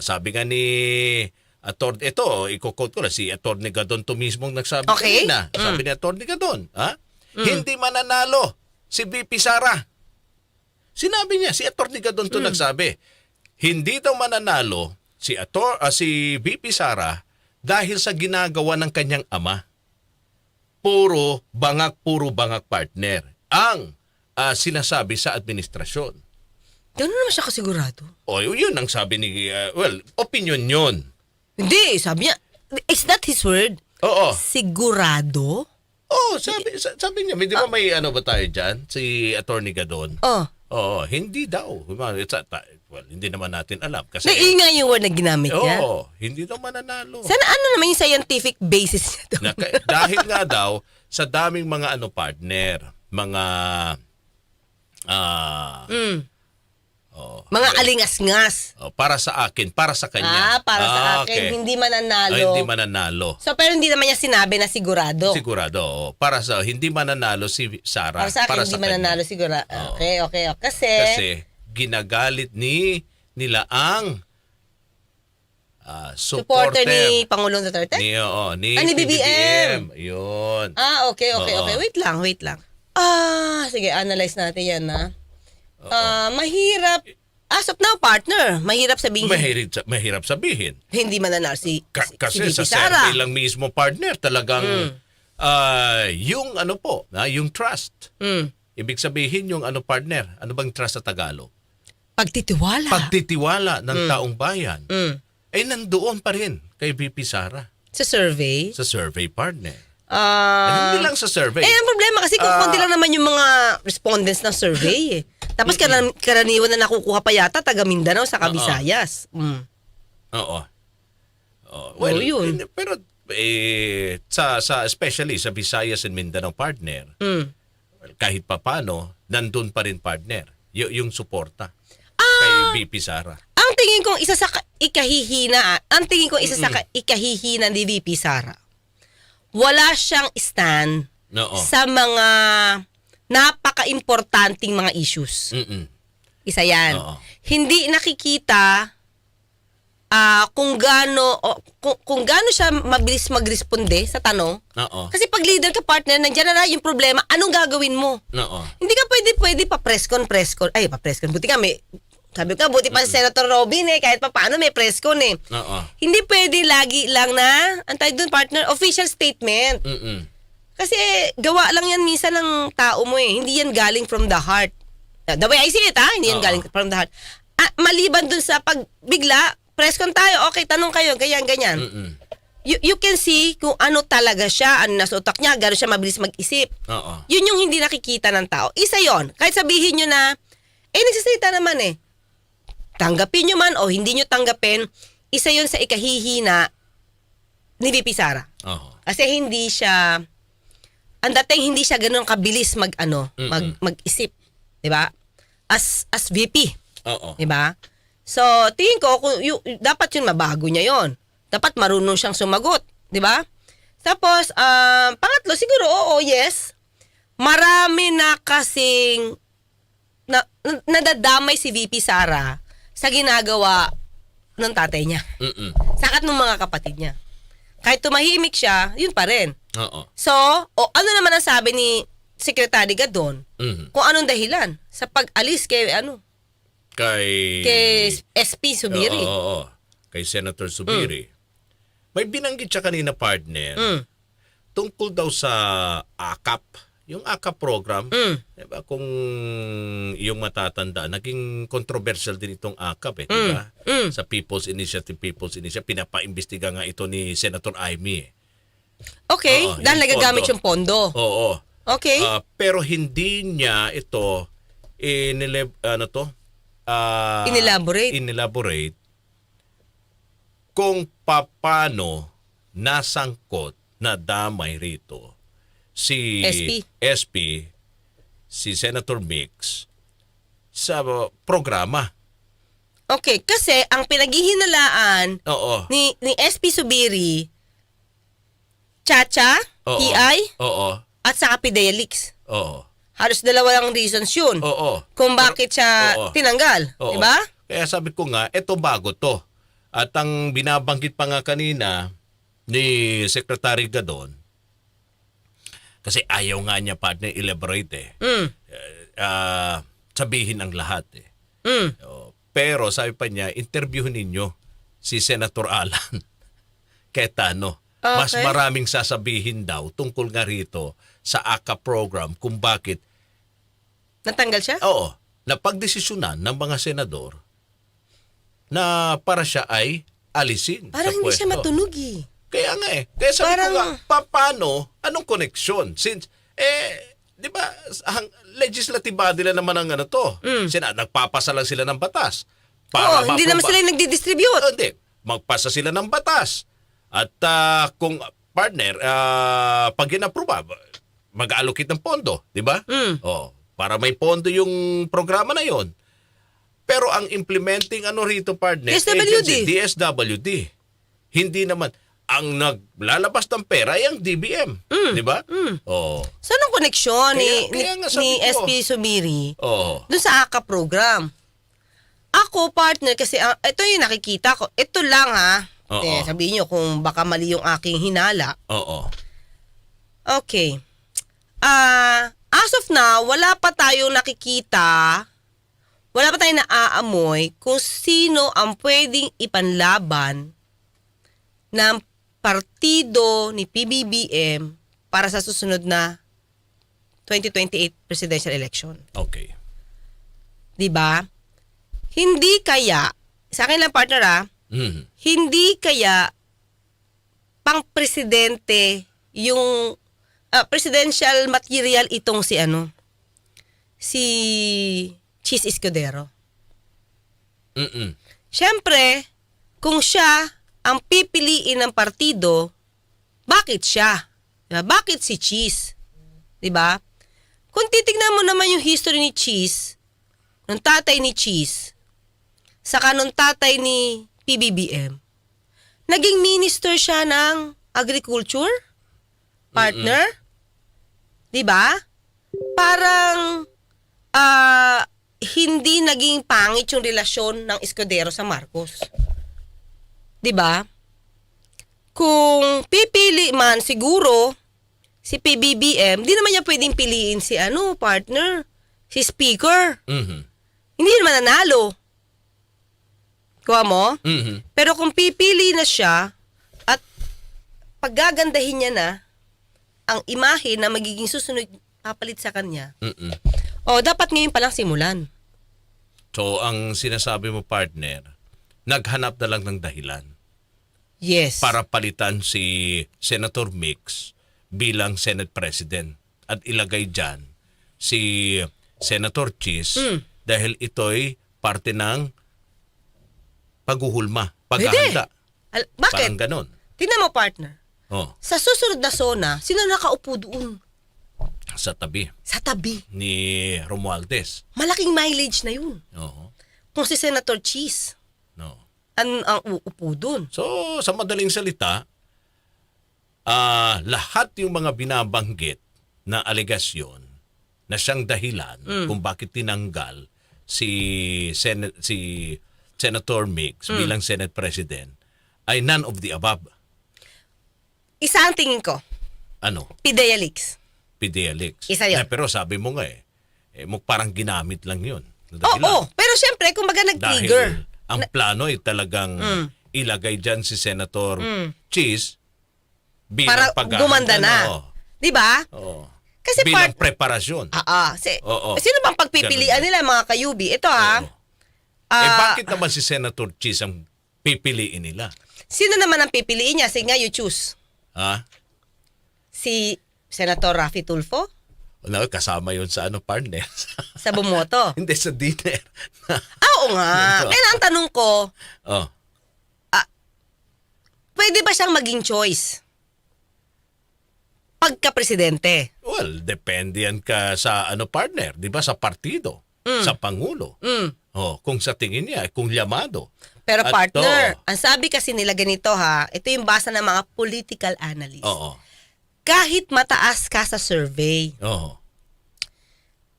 sabi nga ni Ator, ito, i-quote ko lang, si Atty. Gadon to mismong nagsabi Okay. kanina. Mm. Sabi ni Atty. Gadon, ha? Hindi mananalo si VP Sara. Sinabi niya, si Atty. Gadon to nagsabi, hindi daw mananalo si Ator, ah, si VP Sara dahil sa ginagawa ng kanyang ama. Puro bangak, puro bangak partner ang ah, sinasabi sa administrasyon. Gano'n naman siya kasigurado. O yun ang sabi ni, ah, well, opinion yun. Hindi, sabi niya, is that his word? Oo. Sigurado? Oh, sabi sa- sabi niya, may di ba may ano ba tayo diyan si Attorney Gadon? Oh. Oo, hindi daw. It's a- ta- well, hindi naman natin alam kasi Naingay yung word na ginamit Oo, niya. hindi daw mananalo. Sana ano naman yung scientific basis niya doon? Dahil nga daw sa daming mga ano partner, mga ah Mm. Oh, Mga alingas-ngas. oh, para sa akin, para sa kanya. Ah, para sa Ah, akin, okay. hindi mananalo. Ay, hindi mananalo. So, pero hindi naman niya sinabi na sigurado. Sigurado. oo. Para sa hindi mananalo si Sara. Para sa akin, hindi kanya. mananalo sigurado. Oo. Okay, okay. okay. Kasi, Kasi ginagalit ni nila ang ah, supporter supporter ni Pangulong Duterte? ni, oo, ni, Ah, ni PBBM. Yun. Ah, okay, okay, Oo. okay. Wait lang, wait lang. Ah, sige, analyze natin yan, ha? Ah, mahirap. As of now, partner, mahirap sabihin Mahirap, sa- mahirap sabihin. hindi mananalo si, Ka- si, kasi si sa Sara. survey lang mismo partner talagang Mm. ah, yung ano po, na yung trust. Mm. Ibig sabihin yung ano partner, ano bang trust sa Tagalog? Pagtitiwala. Pagtitiwala ng taong bayan Mm. ay nandoon pa rin kay VP Sara Sa survey. sa survey partner. Ah, hindi lang sa survey. Eh, ang problema kasi kung Ah. konti lang naman yung mga respondents ng survey eh. Tapos karan- karaniwan na nakukuha pa yata taga Mindanao sa Visayas. Mm. Oo. Oo. Well, Oo, yun. pero eh, sa, sa especially sa Visayas and Mindanao partner, Mm. well, kahit papano, nandun pa rin partner. Y- yung suporta Ah. kay VP Sara. Ang tingin kong isa sa ka- ikahihina, ang tingin kong isa sa ka- ikahihina ni VP Sara, wala siyang stand Oo. sa mga napaka-importanting mga issues. Mm-mm. Isa yan. Oo. Hindi nakikita ah kung gaano o, kung, kung gaano siya mabilis magresponde sa tanong. Oo. Kasi pag leader ka partner, nandiyan na yung problema, anong gagawin mo? Oo. Hindi ka pwede pwede pa press con press con. Ay, pa press con. Buti ka may sabi ko, buti pa si Senator Robin eh, kahit pa paano may press con eh. Oo. Hindi pwede lagi lang na, antay doon partner, official statement. Mm-mm. Kasi gawa lang yan minsan ng tao mo eh. Hindi yan galing from the heart. The way I see it ha, hindi yan Oo. galing from the heart. Ah, maliban dun sa pag bigla, press con tayo, okay, tanong kayo, ganyan, ganyan. Mm-mm. You, you can see kung ano talaga siya, ano nasa utak niya, gano'n siya mabilis mag-isip. Oo. Yun yung hindi nakikita ng tao. Isa yon Kahit sabihin nyo na, eh, nagsasalita naman eh. Tanggapin nyo man o hindi nyo tanggapin, isa yon sa ikahihina ni VP Sara. Oo. Kasi hindi siya, ang dating hindi siya ganun kabilis mag, ano, Mm-mm. mag, mag-isip. 'Di ba? As, as VP. Oo. 'Di ba? So, tingin ko, kung, yu- dapat yun mabago niya yon Dapat marunong siyang sumagot. 'di ba? Tapos, um, pangatlo, siguro, oo, yes. Marami na kasing na, na- nadadamay si VP Sara sa ginagawa ng tatay niya. Mm-mm. Sakat ng mga kapatid niya. Kahit tumahimik siya, yun pa rin. Oo. So, o ano naman ang sabi ni Secretary Gadon? Mhm. Kung anong dahilan sa pag-alis kay ano, Kay... kay SP Subiri. Oo, oo. Kay Senator Subiri. May binanggit siya kanina partner Mm. tungkol daw sa AKAP. Yung AKAP program, Mm. diba, kung yung matatanda, naging controversial din itong AKAP eh, diba? Mm. Sa People's Initiative, People's Initiative, pinapaimbestiga nga ito ni Senator Amy eh. Okay, Oo, dahil yung nagagamit pondo. yung pondo. Oo. Okay. Ah, pero hindi niya ito inilab, ano to? Ah, Inelaborate. Inelaborate kung paano nasangkot na damay rito si SP. SP si Senator Mix sa programa. okay, kasi ang pinaghihinalaan Oo. ni ni SP Subiri Chacha, Oo. PI, Oo. at saka Fidelix. Oo. Halos dalawa lang reasons yun. Oo. Kung bakit siya Oo. tinanggal, Oo. di ba? Kaya sabi ko nga, eto bago to. At ang binabanggit pa nga kanina ni Secretary Gadon, kasi ayaw nga niya partner elaborate eh. Mm. Ah, sabihin ang lahat eh. Mm. Oh, pero sabi pa niya, interviewin ninyo si Senator Alan Cayetano. Mas Okay. maraming sasabihin daw tungkol nga rito sa ACA program kung bakit, Natanggal siya? oo, napagdesisyonan ng mga senador na para siya ay alisin Parang sa hindi siya matunog eh. Kaya nga eh. Kaya sabi Parang- ko nga, pa- paano? Anong connection? Since, eh, di ba, ang legislative body lang naman ang ano to. Sina, nagpapasa lang sila ng batas. Mm. Oo, hindi naman sila yung nagdi-distribute. Oh, hindi. Magpasa sila ng batas. At ah, kung partner, ah, pag inaproba, mag-allocate ng pondo, di ba? Mm. Oh, para may pondo yung programa na yon. Pero ang implementing ano rito partner, DSWD. agency, DSWD. Hindi naman ang naglalabas ng pera ay ang DBM, di ba? Oh. So, anong koneksyon ni, Kaya- ni, ni ko. SP Sumiri Oh. dun sa AKA program? Ako, partner, kasi ah, ito yung nakikita ko. Ito lang ha. Oo. Eh, sabihin nyo kung baka mali yung aking hinala. Oo. Okay. Ah, as of now, wala pa tayong nakikita, wala pa tayong naaamoy kung sino ang pwedeng ipanlaban ng partido ni PBBM para sa susunod na 2028 presidential election. Okay. 'Di ba? Hindi kaya, sa akin lang partner ah, Mhm. Hindi kaya pang presidente yung ah, presidential material itong si ano si Cheese Escudero. Mm-mm. Siyempre, kung siya ang pipiliin ng partido, bakit siya? Diba? Bakit si Cheese? 'Di ba? Kung titignan mo naman yung history ni Cheese, ng tatay ni Cheese, saka nung tatay ni PBBM, naging minister siya ng agriculture, partner, 'di ba? Parang ah hindi naging pangit yung relasyon ng Escudero sa Marcos. 'Di ba? Kung pipili man siguro si PBBM, di naman niya pwedeng piliin si ano, partner, si speaker. Mhm. Hindi naman nanalo. Kuha mo? Mhm. Pero kung pipili na siya at paggagandahin niya na ang imahe na magiging susunod papalit sa kanya, Mm-mm. o dapat ngayon palang simulan. So, ang sinasabi mo, partner, naghanap na lang ng dahilan Yes. para palitan si Senator Mix bilang Senate President at ilagay dyan si Senator Cheese Mm. dahil ito'y parte ng paghuhulma, paghahanda. Al- bakit? Parang ganon. Tingnan mo, partner. Oh, Sa susunod na zona, sino nakaupo doon? sa tabi Sa tabi. ni Romualdez. Malaking mileage na yun. Oo. Kung si Senator Cheese No. ang, ang uupo doon. So, sa madaling salita, ah lahat yung mga binabanggit na alegasyon na siyang dahilan kung bakit tinanggal si Sen- si Senator Mix bilang Senate President ay none of the above. Isa ang tingin ko, Ano? Pidea Leaks. PDLX. Isa yun. Eh, pero sabi mo nga eh, eh parang ginamit lang yun. Oo, dahilan. pero syempre, kung baga nag-trigger. Ang plano ay talagang ilagay dyan si Senator Cheese bilang para gumanda na. no? Di ba? Oo. Kasi bilang part... preparasyon. Ah, ah. Si, Oo. Sino bang pagpipilian Ganun. nila mga kayubi? Ito ha. Oo. Eh ah, bakit naman si Senator Cheese ang pipiliin nila? Sino naman ang pipiliin niya? Sige nga, you choose. Ha? Si Senator Rafi Tulfo? Wala, kasama yun sa ano partner. Sa bumoto? Hindi sa dinner. ah, oo nga. Kaya ang tanong ko, oh. pwede ba siyang maging choice? Pagka-presidente. Well, depende yan ka sa ano partner, 'di ba? Sa partido, sa pangulo. Mm. Oh, kung sa tingin niya, kung llamado. Pero At partner, to, ang sabi kasi nila ganito ha, ito yung basa ng mga political analysts. Oo. Kahit mataas ka sa survey, Oo.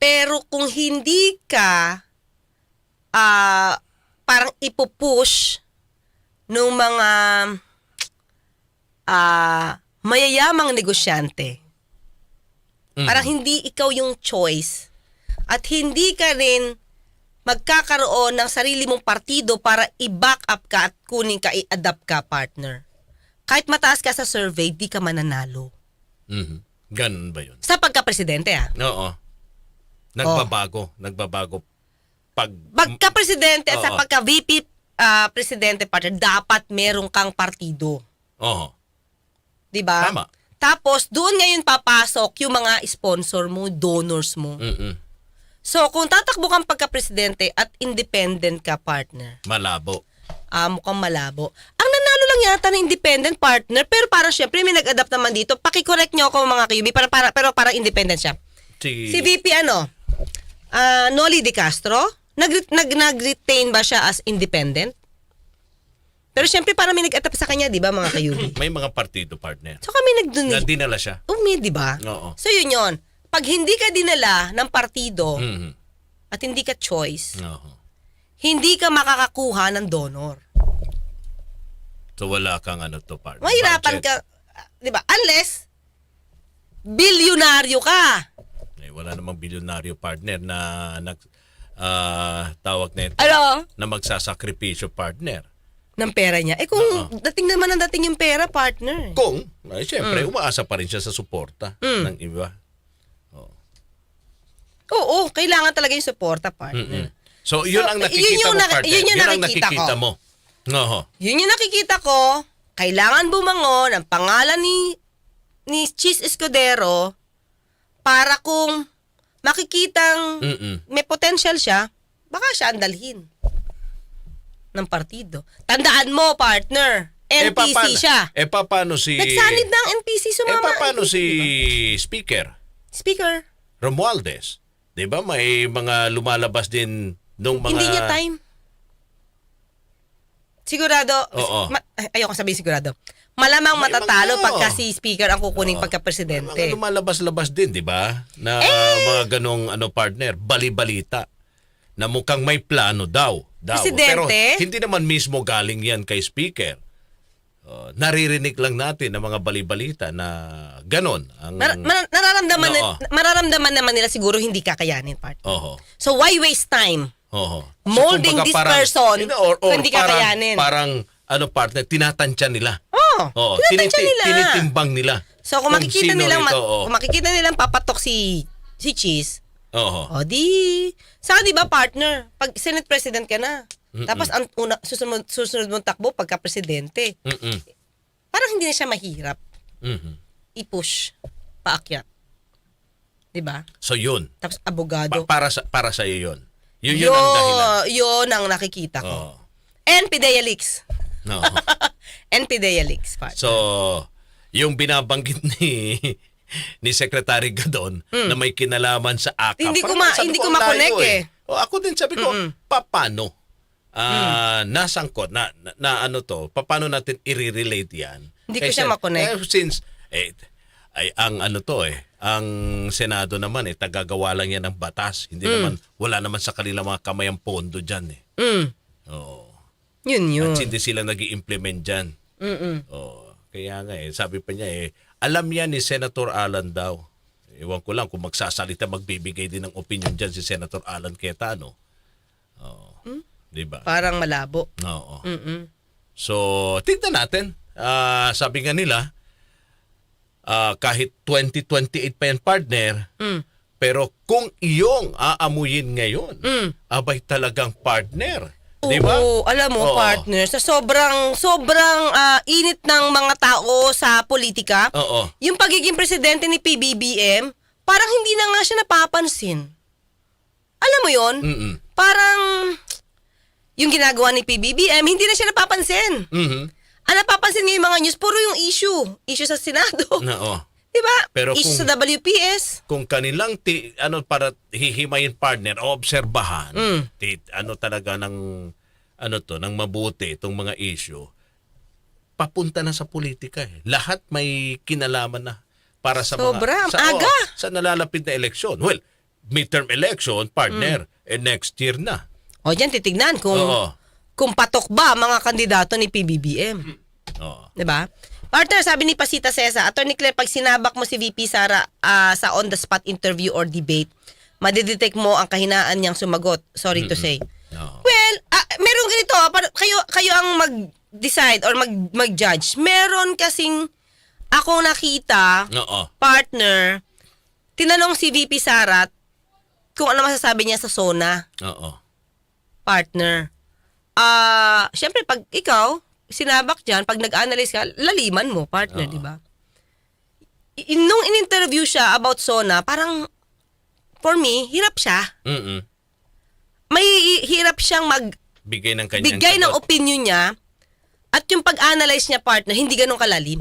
pero kung hindi ka ah parang ipupush nung mga ah mayayamang negosyante. Mm. Parang hindi ikaw yung choice at hindi ka rin magkakaroon ng sarili mong partido para i-back up ka at kunin ka, i-adapt ka, partner. Kahit mataas ka sa survey, di ka mananalo. Mhm. Ganun ba yun? Sa pagka-presidente, ah. Oo. Nagbabago. Nagbabago. Pag... Pagka-presidente at sa pagka-VP ah, presidente, partner, dapat meron kang partido. Oo. 'Di ba? Tama. Tapos, doon ngayon papasok yung mga sponsor mo, donors mo. Mm-mm. So, kung tatakbo kang pagka-presidente at independent ka, partner, Malabo. ah, mukhang malabo. Ang nanalo lang yata ng independent partner, pero para syempre may nag-adapt naman dito. Paki-correct nyo ako mga kayubi, para, para, pero para independent siya. Si... Si VP ano? Ah, Noli De Castro? Nag, nag, nag-retain ba siya as independent? Pero syempre para may nag-adapt sa kanya, di ba mga kayubi? May mga partido partner. So kami Na nag-donate. dinala siya. Umi, di ba? Oo. So yun yun. Pag hindi ka dinala ng partido Mhm. at hindi ka choice, Oo. hindi ka makakakuha ng donor. So wala kang ano to partner. Mahirapan Budget. ka, di ba? Unless, bilyonaryo ka. Eh, wala namang bilyonaryo partner na nag ah, tawag na ito, Ano? na magsasakripisyo partner. Ng pera niya. Eh kung dating naman ang dating yung pera, partner. Kung, Mm. siyempre, umaasa pa rin siya sa suporta ng iba. Oo, kailangan talaga yung suporta, partner. Mm-mm. So, yun So, ang yun nakikita yung mo, naki- partner. yun yung ang nakikita nakikita ko. mo. Oo. Yun yung nakikita ko, kailangan bumangon ang pangalan ni ni Cheese Escudero para kung makikitang Mm-mm. may potential siya, baka siya ang dalhin ng partido. Tandaan mo, partner, NPC paano, siya. Eh, paano si... Nagsanid ng NPC Eh, sumama. paano si? Speaker Speaker, Romualdez? Di ba may mga lumalabas din nung mga... hindi niya time. Sigurado, Oo. ma- ay, ayoko sabihin sigurado. Malamang May matatalo mga- pagka si speaker ang kukuning Oo. pagka-presidente. Lumalabas-labas din, di ba? Na Eh! mga ganong ano, partner, bali-balita. Na mukhang may plano daw. daw. Presidente? Pero hindi naman mismo galing yan kay speaker. Uh, naririnig lang natin ng mga bali-balita na ganon. Ang, Mar- mar- nararamdaman, Oo. na- mararamdaman naman nila siguro hindi kakayanin part. Oho. So why waste time? Oho. Molding kumbaga this person Hindi, or, or kung hindi parang, kakayanin. Parang, ano partner, tinatansya nila. Oh, Oo, tinatansya tiniti- nila. tinitimbang nila. So kung makikita sino nilang ito, oo. kung makikita nilang papatok si si Cheese, Oho. o di saka di ba partner, pag Senate President ka na. Tapos ang una susunod susunod mong takbo pagka presidente. Mm-mm. Parang hindi na siya mahirap Mhm. i-push paakyat. 'Di ba? So yun. Tapos Pa- abogado. para sa para sa iyo 'yun. Yun yun ang dahilan. Oh. yun ang nakikita ko. Oo. And Pidea Leaks. No. And Pidea Leaks, partner. So, yung binabanggit ni ni Secretary Gadon na may kinalaman sa AKA. Hmm. Hindi ko ma- hindi ko, layo makonek eh. O, ako din sabi ko, paano? Ah, nasangkot na, na, na ano to, paano natin i-relate 'yan? Hindi ko siya makonek. Eh, since eh, ay ang ano to eh, ang Senado naman eh tagagawa lang yan ng batas. Hindi Hmm. naman wala naman sa kanila mga kamay ang pondo diyan eh. Mm. Oo. Yun yun. At hindi sila nag implement dyan. Mm-mm. Oh, kaya nga eh, sabi pa niya eh, alam yan ni Senator Alan daw. Ewan ko lang kung magsasalita, magbibigay din ng opinion dyan si Senator Alan Cayetano. Oh, Di ba? Parang malabo. Oo. Mm-mm. So, tignan natin. Ah, sabi nga nila, ah, kahit 2028 pa yan partner, Mm. pero kung iyong aamuyin ngayon, Mm. abay talagang partner. Di ba? Oo, alam mo, Oo. partner, sa sobrang, sobrang ah, init ng mga tao sa politika, Oo. yung pagiging presidente ni PBBM, parang hindi na nga siya napapansin. Alam mo yon? Mm-mm. Parang, yung ginagawa ni PBBM, hindi na siya napapansin. Mhm. Ang napapansin ngayon mga news, puro yung issue. Issue sa Senado. Oo. Di ba? Pero issue kung- sa WPS. kung kanilang ti, ano para hihimayin partner o obserbahan Mm. ti, ano talaga ng ano to ng mabuti itong mga issue papunta na sa politika eh. Lahat may kinalaman na para sa Sobra, mga sa, aga. oo, sa nalalapit na eleksyon. Well, midterm election partner eh next year na. O dyan, titignan kung, Oo. kung patok ba mga kandidato ni PBBM. Oo. 'Di ba? Partner, sabi ni Pasita Cesa, Attorney Claire, pag sinabak mo si VP Sara ah, sa on-the-spot interview or debate, madidetect mo ang kahinaan niyang sumagot. Sorry to say. Oo. Well, ah, meron ganito, ah, par- kayo, kayo ang mag-decide or mag, mag-judge. Meron kasing ako nakita, Oo. partner, tinanong si VP Sara kung ano masasabi niya sa SONA, Oo. Partner. Ah, syempre pag ikaw sinabak diyan, pag nag-analyze ka, laliman mo, partner, Oo. di ba? I- Nung in-interview siya about SONA, parang for me, hirap siya. Mm-mm. May hirap siyang mag Bigay ng kanyang bigay ng sagot. opinion niya at yung pag-analyze niya partner, hindi ganun kalalim.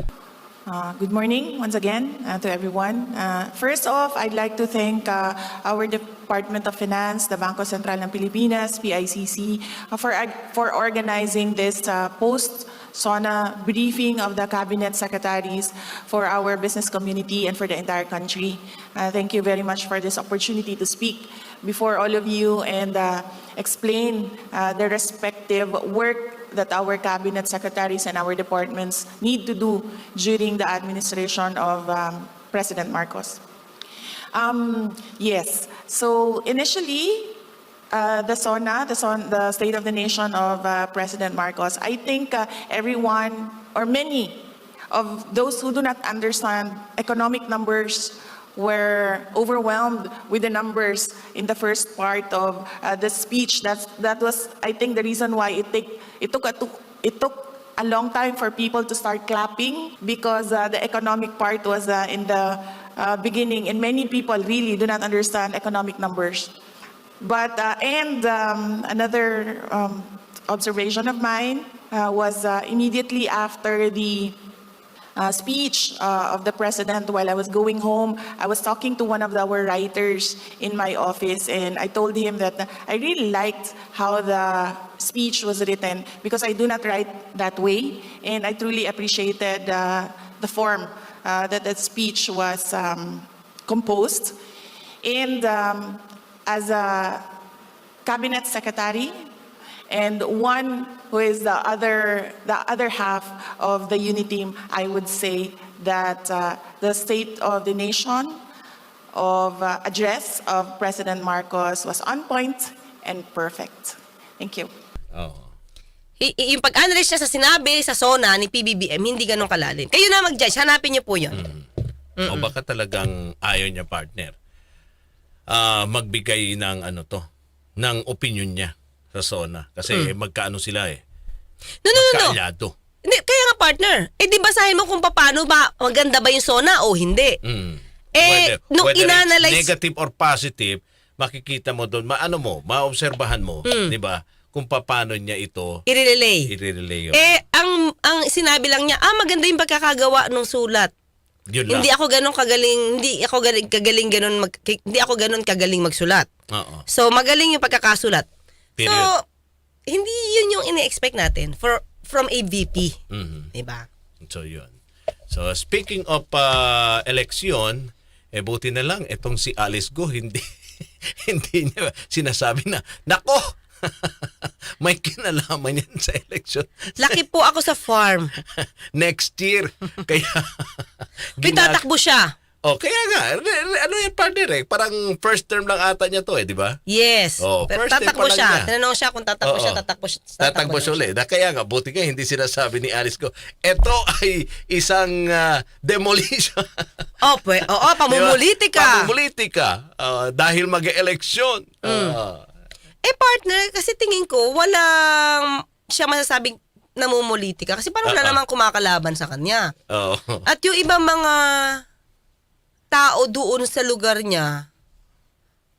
Uh, good morning once again uh, to everyone. Uh, first off, I'd like to thank uh, our Department of Finance, the Banco Central ng Pilipinas, PICC, uh, for, for organizing this uh, post-SONA briefing of the Cabinet Secretaries for our business community and for the entire country. Uh, thank you very much for this opportunity to speak before all of you and uh, explain uh, the respective work that our cabinet secretaries and our departments need to do during the administration of um, President Marcos. Um, yes, so initially, uh, the SONA, the, SON, the State of the Nation of uh, President Marcos, I think uh, everyone or many of those who do not understand economic numbers were overwhelmed with the numbers in the first part of uh, the speech. That's, that was, I think, the reason why it, take, it, took a, it took a long time for people to start clapping because uh, the economic part was uh, in the uh, beginning, and many people really do not understand economic numbers. But, uh, and um, another um, observation of mine uh, was uh, immediately after the uh, speech uh, of the president while I was going home. I was talking to one of our writers in my office, and I told him that I really liked how the speech was written because I do not write that way, and I truly appreciated uh, the form uh, that the speech was um, composed. And um, as a cabinet secretary, and one who is the other, the other half of the unity team, I would say that uh, the State of the Nation of uh, address of President Marcos was on point and perfect. Thank you. I- i- yung pag-analyze niya sa sinabi sa SONA ni PBBM, hindi ganun kalalim. Kayo na mag-judge, hanapin niyo po yun. O baka talagang ayaw niya partner. Ah, magbigay ng ano to, ng opinion niya sa SONA kasi magkaano sila eh. No, no, no, no. Magkaalyado. Hindi, kaya nga partner. Eh di basahin mo kung paano ba maganda ba yung SONA o hindi. Mm. Eh, nung it's inanalyze- negative or positive, makikita mo doon, maano mo, maobserbahan mo, Mm. 'di ba? Kung paano niya ito I-relay. i-relay. Eh, ang ang sinabi lang niya, ah, maganda yung pagkakagawa ng sulat. Yun lang. Hindi ako ganun kagaling, hindi ako galing, kagaling ganun mag, hindi ako ganun kagaling magsulat. Oo. So, magaling yung pagkakasulat. So, Period. hindi yun yung ini-expect natin for from a VP. Mhm. Diba? So yun. So speaking of uh, eleksyon, eh buti na lang itong si Alice Go hindi hindi niya sinasabi na nako may kinalaman yan sa eleksyon Laki po ako sa farm. next year. Kaya May tatakbo siya. Oh, kaya nga, re- re- ano yung partner eh? Parang first term lang ata niya to eh, di ba? Yes. Oh, Pero first tatakbo pa lang siya. niya. Tinanong siya kung tatakbo Oo. siya, tatakbo siya. Tatakbo siya ulit. Na Kaya nga, buti nga hindi sinasabi ni Alice ko, ito ay isang ah, demolition. Oh, pwe, oo, pamumulitika. Pamumulitika. Ah, dahil mag-eleksyon. Mm. Ah, Eh, partner, kasi tingin ko, walang siya masasabing namumulitika. Kasi parang wala Oo. namang kumakalaban sa kanya. Oo. At yung ibang mga tao doon sa lugar niya,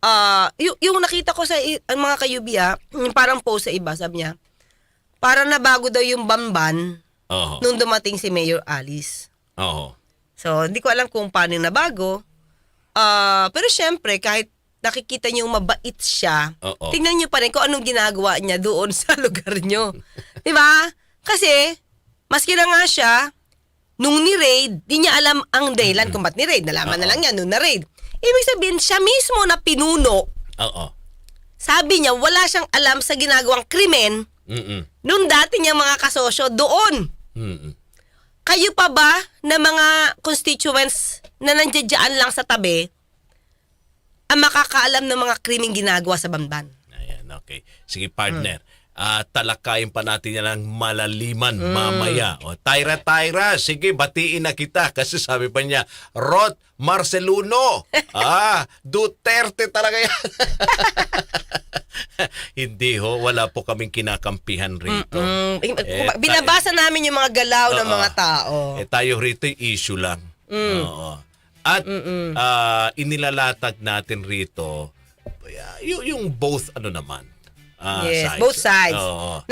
ah yung, yung nakita ko sa ang mga kayubiya, yung parang post sa iba, sabi niya, parang nabago daw yung bamban Oo. nung dumating si Mayor Alice. Oo. So, hindi ko alam kung paano yung nabago. Ah, pero syempre, kahit nakikita niyo mabait siya, Oo. tingnan niyo pa rin kung anong ginagawa niya doon sa lugar niyo. 'Di ba? Kasi, maski na nga siya, nung ni-raid, di niya alam ang dahilan kung ba't ni-raid. Nalaman na lang niya nung na-raid. Ibig sabihin, siya mismo na pinuno, Oo. sabi niya, wala siyang alam sa ginagawang krimen Mm-mm. nung dati niyang mga kasosyo doon. Mm-mm. Kayo pa ba na mga constituents na nandiyan lang sa tabi ang makakaalam ng mga krimeng ginagawa sa Bamban? Ayan, okay. Sige, partner. Ah, talakayin pa natin yan ng malaliman mamaya. O, Tyra, Tyra, sige, batiin na kita. Kasi sabi pa niya, Rod Marceluno. ah, Duterte talaga yan. Hindi ho, wala po kaming kinakampihan rito. Mm, Eh, binabasa namin yung mga galaw ng Oo. mga tao. Eh tayo rito issue lang. Mm. Oo. At ah, inilalatag natin rito y- yung both ano naman. Ah, yes, both sides. Oo. Na